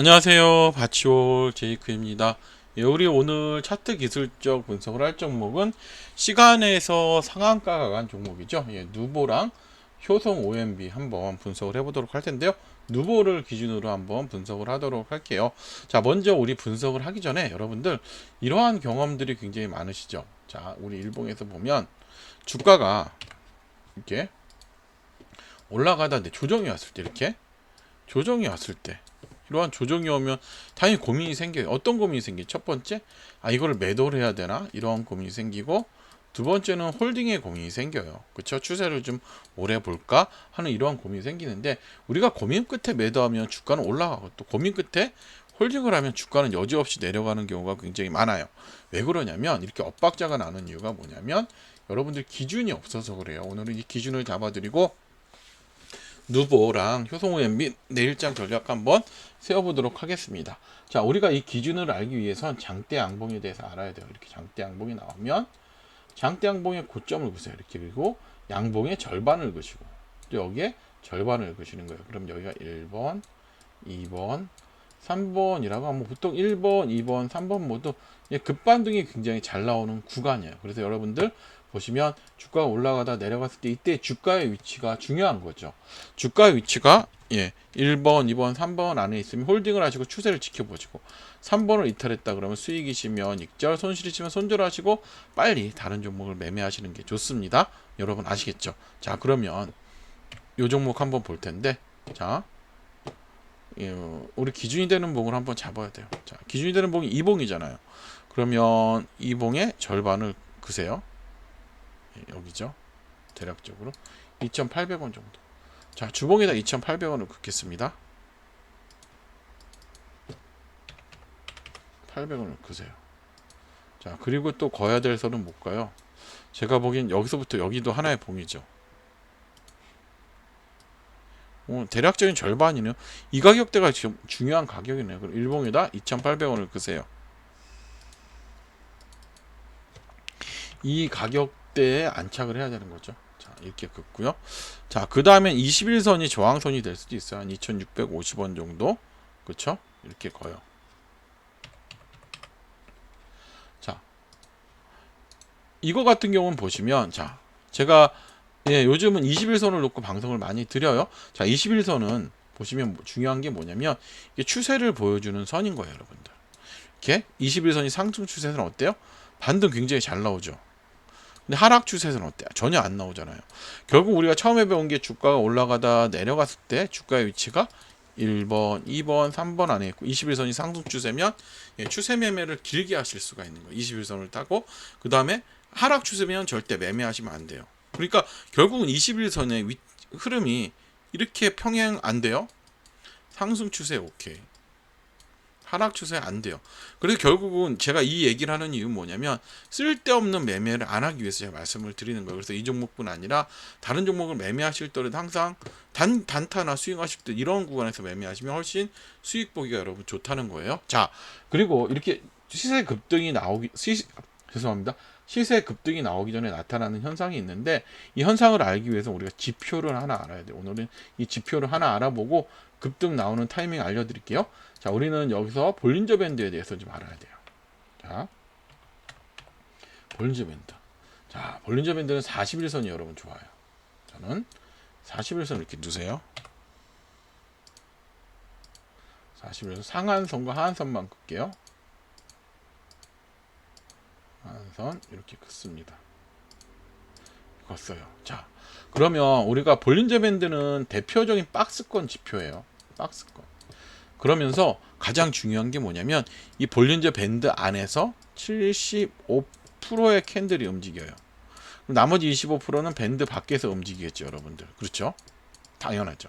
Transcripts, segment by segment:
안녕하세요. 바치올 제이크입니다. 예, 우리 오늘 차트 기술적 분석을 할 종목은 시간에서 상한가가 간 종목이죠. 예, 누보랑 효성 OMB 한번 분석을 해보도록 할 텐데요. 누보를 기준으로 한번 분석을 하도록 할게요. 자, 먼저 우리 분석을 하기 전에 여러분들 이러한 경험들이 굉장히 많으시죠. 자, 우리 일봉에서 보면 주가가 이렇게 올라가다 내 조정이 왔을 때 이렇게 조정이 왔을 때 이러한 조정이 오면 당연히 고민이 생겨요. 어떤 고민이 생기? 첫 번째, 아 이거를 매도를 해야 되나? 이러한 고민이 생기고 두 번째는 홀딩의 고민이 생겨요. 그렇죠? 추세를 좀 오래 볼까 하는 이러한 고민이 생기는데 우리가 고민 끝에 매도하면 주가는 올라가고 또 고민 끝에 홀딩을 하면 주가는 여지없이 내려가는 경우가 굉장히 많아요. 왜 그러냐면 이렇게 엇박자가 나는 이유가 뭐냐면 여러분들 기준이 없어서 그래요. 오늘은 이 기준을 잡아드리고 누보랑 효성우의 및 내일장 전략 한번 세워보도록 하겠습니다. 자, 우리가 이 기준을 알기 위해선 장대 양봉에 대해서 알아야 돼요. 이렇게 장대 양봉이 나오면 장대 양봉의 고점을 그세요. 이렇게 그리고 양봉의 절반을 그시고 또 여기에 절반을 그시는 거예요. 그럼 여기가 1번, 2번, 3번이라고 하면 보통 1번, 2번, 3번 모두 급반등이 굉장히 잘 나오는 구간이에요. 그래서 여러분들 보시면 주가가 올라가다 내려갔을 때 이때 주가의 위치가 중요한 거죠. 주가의 위치가 예, 1번, 2번, 3번 안에 있으면 홀딩을 하시고 추세를 지켜보시고 3번을 이탈했다 그러면 수익이시면 익절, 손실이시면 손절하시고 빨리 다른 종목을 매매하시는 게 좋습니다. 여러분 아시겠죠? 자, 그러면 요 종목 한번 볼 텐데 자, 예, 우리 기준이 되는 봉을 한번 잡아야 돼요. 자, 기준이 되는 봉이 2봉이잖아요. 그러면 2봉의 절반을 그세요. 예, 여기죠. 대략적으로 2,800원 정도. 자, 주봉에다 2,800원을 긋겠습니다. 800원을 그세요. 자, 그리고 또 거야 될 선은 못 가요. 제가 보기엔 여기서부터 여기도 하나의 봉이죠. 어, 대략적인 절반이네요. 이 가격대가 지금 중요한 가격이네요. 그럼 일봉에다 2,800원을 끄세요. 이 가격대에 안착을 해야 되는 거죠. 자, 이렇게 긋고요. 자, 그 다음에 21선이 저항선이 될 수도 있어요. 한 2,650원 정도. 그쵸? 이렇게 거요. 자, 이거 같은 경우는 보시면, 자, 제가 예, 요즘은 21선을 놓고 방송을 많이 드려요. 자, 21선은 보시면 뭐 중요한 게 뭐냐면 이게 추세를 보여주는 선인 거예요, 여러분들. 이렇게 21선이 상승 추세는 어때요? 반등 굉장히 잘 나오죠. 근데 하락 추세는 어때요? 전혀 안 나오잖아요. 결국 우리가 처음에 배운 게 주가가 올라가다 내려갔을 때 주가의 위치가 1번, 2번, 3번 안에 있고 21선이 상승 추세면 예, 추세 매매를 길게 하실 수가 있는 거예요. 21선을 타고 그 다음에 하락 추세면 절대 매매하시면 안 돼요. 그러니까 결국은 21선의 위, 흐름이 이렇게 평행 안 돼요. 상승 추세 오케이. 하락 추세 안 돼요. 그래서 결국은 제가 이 얘기를 하는 이유는 뭐냐면 쓸데없는 매매를 안 하기 위해서 제가 말씀을 드리는 거예요. 그래서 이 종목뿐 아니라 다른 종목을 매매하실 때는 항상 단 단타나 스윙하실 때 이런 구간에서 매매하시면 훨씬 수익 보기가 여러분 좋다는 거예요. 자, 그리고 이렇게 시세 급등이 나오기 시, 죄송합니다. 시세 급등이 나오기 전에 나타나는 현상이 있는데 이 현상을 알기 위해서 우리가 지표를 하나 알아야 돼요. 오늘은 이 지표를 하나 알아보고 급등 나오는 타이밍 알려드릴게요. 자, 우리는 여기서 볼린저 밴드에 대해서 좀 알아야 돼요. 자, 볼린저 밴드. 자, 볼린저 밴드는 41선이 여러분 좋아요. 저는 41선 이렇게 두세요. 41선 상한선과 하한선만 끌게요. 한선 이렇게 긋습니다. 긋어요. 자, 그러면 우리가 볼린저 밴드는 대표적인 박스권 지표예요. 박스권. 그러면서 가장 중요한 게 뭐냐면 이 볼린저 밴드 안에서 75%의 캔들이 움직여요. 나머지 25%는 밴드 밖에서 움직이겠죠, 여러분들. 그렇죠? 당연하죠.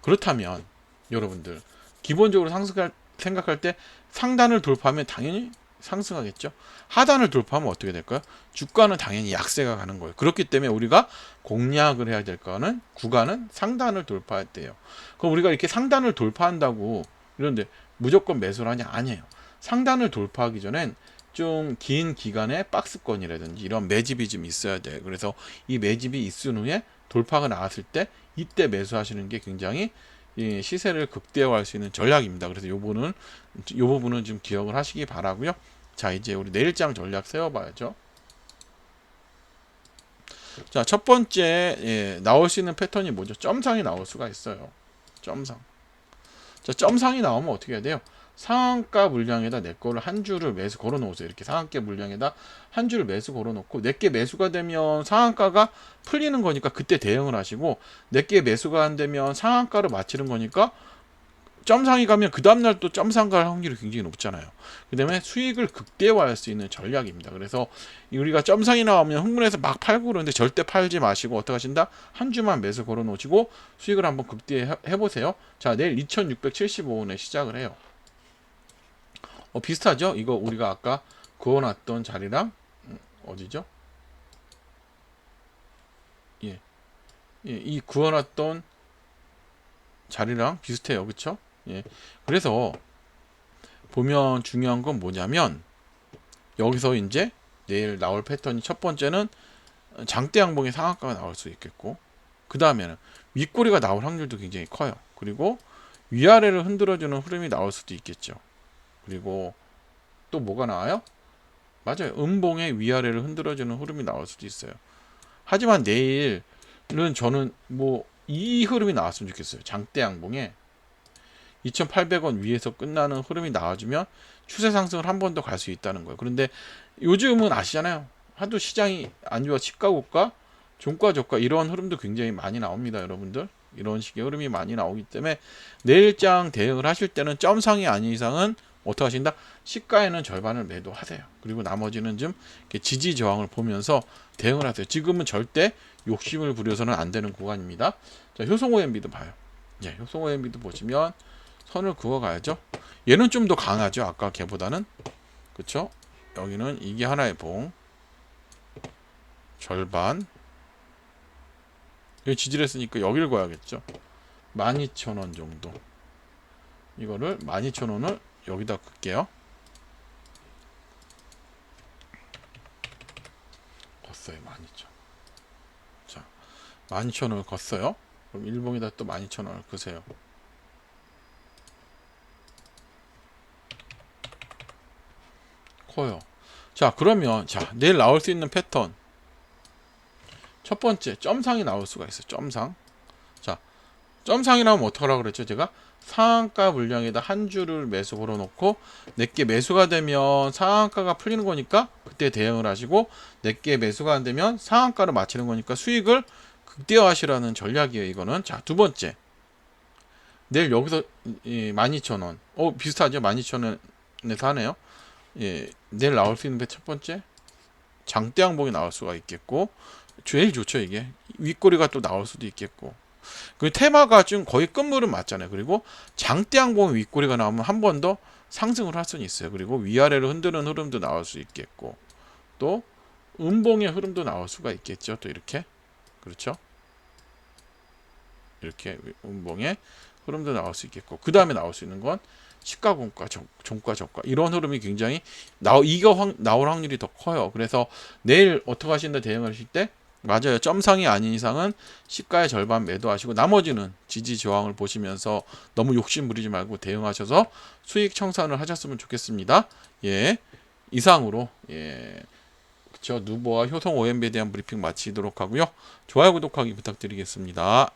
그렇다면 여러분들 기본적으로 상승할 생각할 때 상단을 돌파하면 당연히 상승하겠죠. 하단을 돌파하면 어떻게 될까요? 주가는 당연히 약세가 가는 거예요. 그렇기 때문에 우리가 공략을 해야 될 거는 구간은 상단을 돌파할 때요. 그럼 우리가 이렇게 상단을 돌파한다고 이런데 무조건 매수를 하냐? 아니에요. 상단을 돌파하기 전엔 좀 긴 기간의 박스권이라든지 이런 매집이 좀 있어야 돼요. 그래서 이 매집이 있은 후에 돌파가 나왔을 때 이때 매수하시는 게 굉장히 예, 시세를 극대화할 수 있는 전략입니다. 그래서 요 부분은 요 부분은 좀 기억을 하시기 바라고요. 자, 이제 우리 내일장 전략 세워 봐야죠. 자, 첫 번째 예, 나올 수 있는 패턴이 뭐죠? 점상이 나올 수가 있어요. 점상. 자, 점상이 나오면 어떻게 해야 돼요? 상한가 물량에다 내 거를 한 줄을 매수 걸어 놓으세요. 이렇게 상한가 물량에다 한 줄을 매수 걸어 놓고 내게 매수가 되면 상한가가 풀리는 거니까 그때 대응을 하시고 내게 매수가 안 되면 상한가를 맞추는 거니까 점상이 가면 그 다음날 또 점상 갈 확률이 굉장히 높잖아요. 그 다음에 수익을 극대화할 수 있는 전략입니다. 그래서 우리가 점상이 나오면 흥분해서 막 팔고 그러는데 절대 팔지 마시고 어떻게 하신다? 한 주만 매수 걸어 놓으시고 수익을 한번 극대해 보세요. 자, 내일 2675원에 시작을 해요. 어, 비슷하죠? 이거 우리가 아까 그어놨던 자리랑 음, 어디죠? 예, 예, 이 그어놨던 자리랑 비슷해요, 그렇죠? 예, 그래서 보면 중요한 건 뭐냐면 여기서 이제 내일 나올 패턴이 첫 번째는 장대 양봉의 상한가가 나올 수 있겠고 그 다음에는 윗꼬리가 나올 확률도 굉장히 커요. 그리고 위아래를 흔들어주는 흐름이 나올 수도 있겠죠. 그리고 또 뭐가 나와요? 맞아요. 음봉의 위아래를 흔들어주는 흐름이 나올 수도 있어요. 하지만 내일은 저는 뭐 이 흐름이 나왔으면 좋겠어요. 장대 양봉에 2,800원 위에서 끝나는 흐름이 나와주면 추세 상승을 한 번 더 갈 수 있다는 거예요. 그런데 요즘은 아시잖아요. 하도 시장이 안 좋아 시가 고가, 종가 저가 이런 흐름도 굉장히 많이 나옵니다, 여러분들. 이런 식의 흐름이 많이 나오기 때문에 내일장 대응을 하실 때는 점상이 아닌 이상은 어떻게 하신다? 시가에는 절반을 매도하세요. 그리고 나머지는 좀 지지 저항을 보면서 대응을 하세요. 지금은 절대 욕심을 부려서는 안 되는 구간입니다. 자, 효성 OMB도 봐요. 예, 효성 OMB도 보시면 선을 그어 가야죠. 얘는 좀 더 강하죠. 아까 걔보다는. 그쵸? 여기는 이게 하나의 봉. 절반. 여기 지지를 했으니까 여기를 거야겠죠. 12,000원 정도. 이거를 12,000원을 여기다 끌게요. 걷어요. 12,000원. 자, 12,000원을 걷어요. 그럼 일봉에다 또 12,000원을 그세요. 커요. 자, 그러면 자, 내일 나올 수 있는 패턴. 첫 번째, 점상이 나올 수가 있어요. 점상. 자, 점상이 나오면 어떡하라고 그랬죠? 제가 상한가 물량에다 한 줄을 매수 걸어 놓고 내게 매수가 되면 상한가가 풀리는 거니까 그때 대응을 하시고 내게 매수가 안 되면 상한가를 맞추는 거니까 수익을 극대화하시라는 전략이에요. 이거는. 자, 두 번째. 내일 여기서 12,000원. 어, 비슷하죠? 12,000원에서 하네요. 예, 내일 나올 수 있는 게 첫 번째? 장대 항봉이 나올 수가 있겠고 제일 좋죠 이게. 윗꼬리가 또 나올 수도 있겠고. 그 테마가 좀 거의 끝물은 맞잖아요. 그리고 장대 항봉 윗꼬리가 나오면 한 번 더 상승을 할 수는 있어요. 그리고 위아래로 흔드는 흐름도 나올 수 있겠고 또 음봉의 흐름도 나올 수가 있겠죠. 또 이렇게. 그렇죠? 이렇게 음봉의 흐름도 나올 수 있겠고 그 다음에 나올 수 있는 건 시가 공가, 종가 저가 이런 흐름이 굉장히 나 이거 확, 나올 확률이 더 커요. 그래서 내일 어떻게 하신다 대응을 하실 때 맞아요. 점상이 아닌 이상은 시가의 절반 매도하시고 나머지는 지지 저항을 보시면서 너무 욕심 부리지 말고 대응하셔서 수익 청산을 하셨으면 좋겠습니다. 예. 이상으로 예. 그쵸 누보와 효성 OMB에 대한 브리핑 마치도록 하고요. 좋아요 구독하기 부탁드리겠습니다.